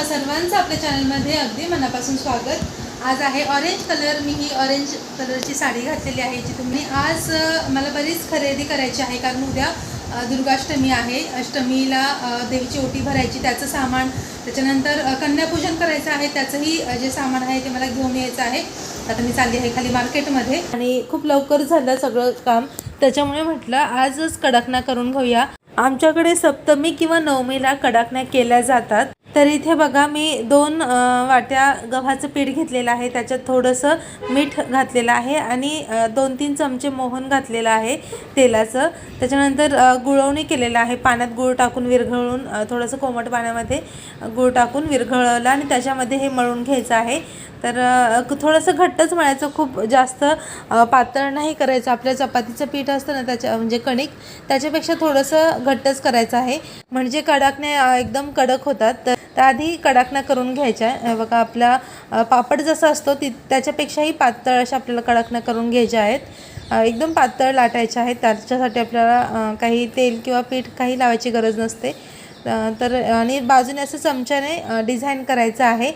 तुम्हा सर्वांचं आपल्या चॅनलमध्ये अगदी मनापासून स्वागत. आज आहे ऑरेंज कलर मी ही ऑरेंज कलरची साडी घातलेली आहे जी तुम्ही आज मला बरीच खरेदी करायची आहे. कारण उद्या दुर्गाष्टमी आहे. अष्टमीला देवीची ओटी भरायची त्याचं सामान. त्याच्यानंतर कन्यापूजन करायचं आहे त्याचंही जे सामान आहे ते मला घेऊन यायचं आहे. आता मी चालली आहे खाली मार्केटमध्ये. आणि खूप लवकर झालं सगळं काम. त्याच्यामुळे म्हटलं आजच कडकना करून घेऊया. आमच्याकडे सप्तमी किंवा नवमीला कडाकण्या केल्या जातात. तर इथे बघा मी दोन वाट्या गव्हाचं पीठ घेतलेलं आहे. त्याच्यात थोडंसं मीठ घातलेलं आहे आणि दोन तीन चमचे मोहन घातलेलं आहे तेलाचं. त्याच्यानंतर गुळवणी केलेलं आहे. पाण्यात गूळ टाकून विरघळून थोडंसं कोमट पाण्यामध्ये गूळ टाकून विरघळलं आणि त्याच्यामध्ये हे मळून घ्यायचं आहे. तर थोडंसं घट्टच मळायचं खूप जास्त पातळ नाही करायचं. आपल्या चपातीचं पीठ असतं ना त्याच्या म्हणजे कणिक त्याच्यापेक्षा थोडंसं घट्टच करायचं आहे. म्हणजे कडाकने एकदम कडक होतात. तर त्याआधी कडाकण्या करून घ्यायच्या. बघा आपला पापड जसा असतो ती त्याच्यापेक्षाही पातळ अशा आपल्याला कडाकण्या करून घ्यायच्या आहेत. एकदम पातळ लाटायच्या आहेत. त्याच्यासाठी आपल्याला काही तेल किंवा पीठ काही लावायची गरज नसते. तर आणि बाजूने असं चमच्याने डिझाईन करायचं आहे.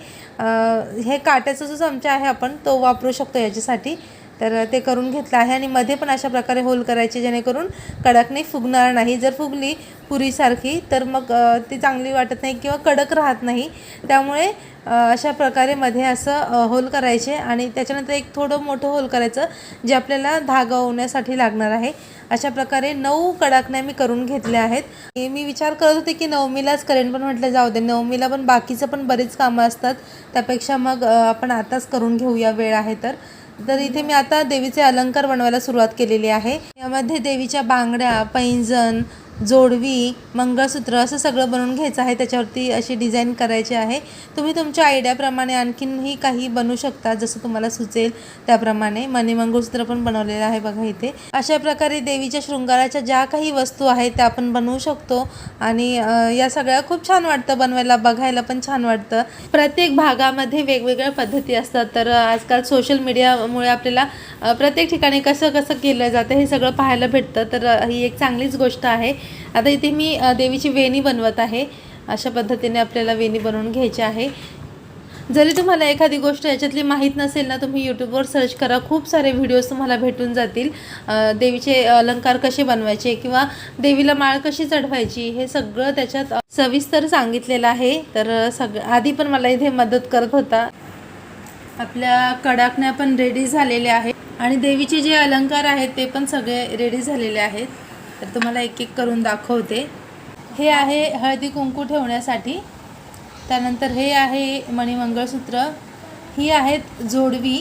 हे काट्याचा जो चमचा आहे आपण तो वापरू शकतो याच्यासाठी. तर ते करून घेतलं आहे आणि मध्ये पण अशा प्रकारे होल करायचे जेणेकरून कडकने फुगणार नाही. जर फुगली पुरीसारखी तर मग ती चांगली वाटत नाही किंवा कडक राहत नाही. त्यामुळे अशा प्रकारे मध्ये असं होल करायचे आणि त्याच्यानंतर एक थोडं मोठं होल करायचं जे आपल्याला धागा होण्यासाठी लागणार आहे. अशा प्रकारे नऊ कडाकण्या मी करून घेतल्या आहेत. मी विचार करत होते की नवमीलाच करेन पण म्हटलं जाऊ दे नवमीला पण बाकीचं पण बरीच कामं असतात. त्यापेक्षा मग आपण आताच करून घेऊया वेळ आहे तर. तर इथे मी आता देवीचे अलंकार बनवायला सुरुवात केलेली आहे. यामध्ये देवीच्या बांगड्या पैंजण जोडवी मंगळसूत्र असं सगळं बनवून घ्यायचं आहे. त्याच्यावरती अशी डिझाईन करायची आहे. तुम्ही तुमच्या आयडियाप्रमाणे आणखीनही काही बनवू शकता जसं तुम्हाला सुचेल त्याप्रमाणे. मनी मंगळसूत्र पण बनवलेलं आहे बघा इथे. अशा प्रकारे देवीच्या शृंगाराच्या ज्या काही वस्तू आहेत त्या आपण बनवू शकतो. आणि या सगळ्या खूप छान वाटतं बनवायला बघायला पण छान वाटतं. प्रत्येक भागामध्ये वेगवेगळ्या पद्धती असतात. तर आजकाल सोशल मीडियामुळे आपल्याला प्रत्येक ठिकाणी कसं कसं केलं जातं हे सगळं पाहायला भेटतं. तर ही एक चांगलीच गोष्ट आहे. आता इथे मी देवीची वेणी बनवत आहे. अशा पद्धतीने आपल्याला वेणी बनवून घ्यायची आहे. जरी तुम्हाला एखादी गोष्ट याच्यातली माहीत नसेल ना तुम्ही यूट्यूबवर सर्च करा. खूप सारे व्हिडिओज तुम्हाला भेटून जातील. देवीचे अलंकार कसे बनवायचे किंवा देवीला माळ कशी चढवायची हे सगळं त्याच्यात सविस्तर सांगितलेलं आहे. तर सग आधी पण मला इथे मदत करत होता. आपल्या कडाकण्या पण रेडी झालेल्या आहेत. आणि देवीचे जे अलंकार आहेत ते पण सगळे रेडी झालेले आहेत. तर तुम्हाला एक एक करून दाखवते. हे आहे हळदी कुंकू ठेवण्यासाठी. त्यानंतर हे आहे मणिमंगळसूत्र. ही आहेत जोडवी.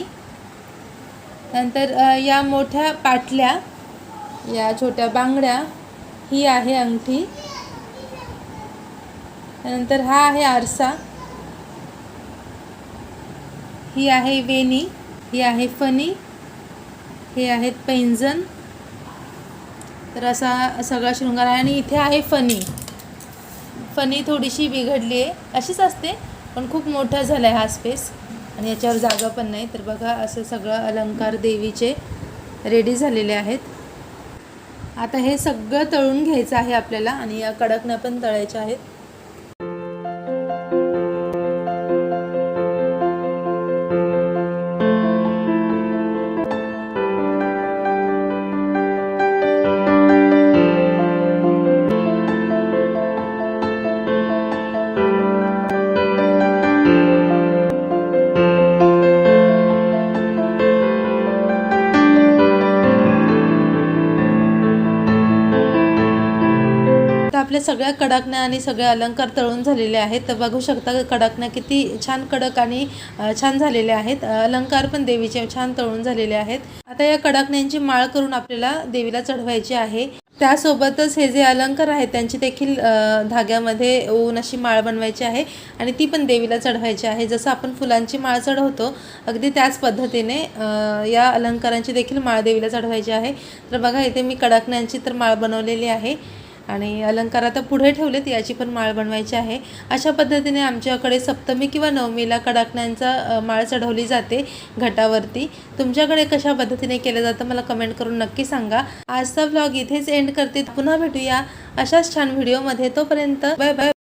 नंतर या मोठ्या पाटल्या या छोट्या बांगड्या ही आहे अंगठी. त्यानंतर हा आहे आरसा. ही आहे वेणी. ही आहे फणी. हे आहेत पैंजण. तर असा सगळा शृंगार आहे. आणि इथे आहे फणी. फणी थोडीशी बिघडली आहे. अशीच असते पण खूप मोठा झाला आहे हा स्पेस आणि याच्यावर जागा पण नाही. तर बघा असं सगळं अलंकार देवीचे रेडी झालेले आहेत. आता हे सगळं तळून घ्यायचं आहे आपल्याला. आणि या कडकण्या पण तळायच्या आहेत. सगळ्या कडकण्या आणि सगळे अलंकार तळून झालेले आहेत. तर बघू शकता कडकण्या किती छान कडक आणि छान झालेले आहेत. अलंकार पण देवीचे छान तळून झालेले आहेत. आता या कडकण्यांची माळ करून आपल्याला देवीला चढवायची आहे. त्यासोबतच हे जे अलंकार आहेत त्यांची देखील धाग्यामध्ये ऊन अशी माळ बनवायची आहे आणि ती पण देवीला चढवायची आहे. जसं आपण फुलांची माळ चढवतो अगदी त्याच पद्धतीने या अलंकारांची देखील माळ देवीला चढवायची आहे. तर बघा इथे मी कडकण्यांची तर माळ बनवलेली आहे. आणि अलंकार आता पुढे ठेवलेत याची पण माळ बनवायची आहे. अशा पद्धतीने आमच्याकडे सप्तमी किंवा नवमीला कडाकण्यांचा माळ चढवली जाते घटावरती. तुमच्याकडे कशा पद्धतीने केलं जातं मला कमेंट करून नक्की सांगा. आजचा व्लॉग इथेच एंड करते. पुन्हा भेटूया अशाच छान व्हिडिओमध्ये तोपर्यंत बाय बाय